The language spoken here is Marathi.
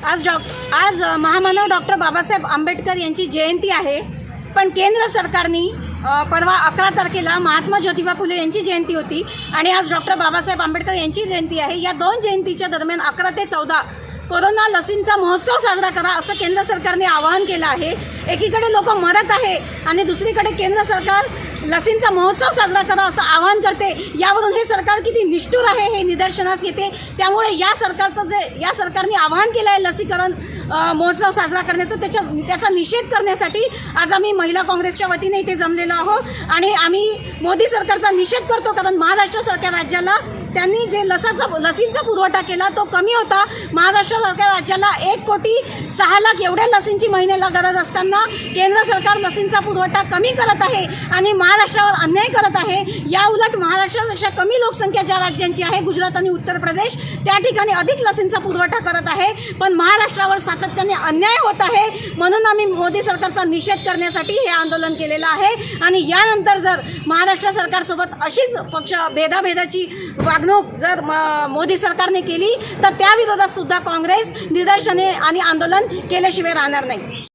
आज डॉ आज महामानव डॉक्टर बाबासाहेब आंबेडकर यांची जयंती आहे. पण केंद्र सरकारने परवा अकरा तारखेला महात्मा ज्योतिबा फुले यांची जयंती होती आणि आज डॉक्टर बाबासाहेब आंबेडकर यांची जयंती आहे. या दोन जयंतीच्या दरम्यान अकरा ते चौदा कोरोना लसींचा महोत्सव साजरा करा असं केंद्र सरकारने आवाहन केलं आहे. एकीकडे लोक मरत आहे आणि दुसरीकडे केंद्र सरकार लसींचा महोत्सव साजरा करा असं आवाहन करते. यावरून हे सरकार किती निष्ठुर आहे हे निदर्शनास येते त्यामुळे या सरकारचं जे या सरकारने आवाहन केलं आहे लसीकरण महोत्सव साजरा करण्याचं त्याच्या त्याचा निषेध करण्यासाठी आज आम्ही महिला काँग्रेसच्या वतीने इथे जमलेलो आहोत. आणि आम्ही मोदी सरकारचा निषेध करतो कारण महाराष्ट्र सरकार राज्याला त्यांनी जे लसाचा लसींचा पुरवठा केला तो कमी होता. महाराष्ट्र सरकार राज्याला एक कोटी सहा लाख एवढ्या लसींची महिन्याला गरज असताना केंद्र सरकार लसींचा पुरवठा कमी करत आहे आणि महाराष्ट्रावर अन्याय करत आहे. या उलट महाराष्ट्रापेक्षा कमी लोकसंख्या ज्या राज्यांची आहे गुजरात आणि उत्तर प्रदेश त्या ठिकाणी अधिक लसींचा पुरवठा करत आहे. पण महाराष्ट्रावर सातत्याने अन्याय होत आहे म्हणून आम्ही मोदी सरकारचा निषेध करण्यासाठी हे आंदोलन केलेलं आहे. आणि यानंतर जर महाराष्ट्र सरकारसोबत अशीच पक्ष भेदाभेदाची वा वागणूक जर मोदी सरकारने केली तर त्या विरोधात सुद्धा काँग्रेस निदर्शने आणि आंदोलन केल्याशिवाय राहणार नाही.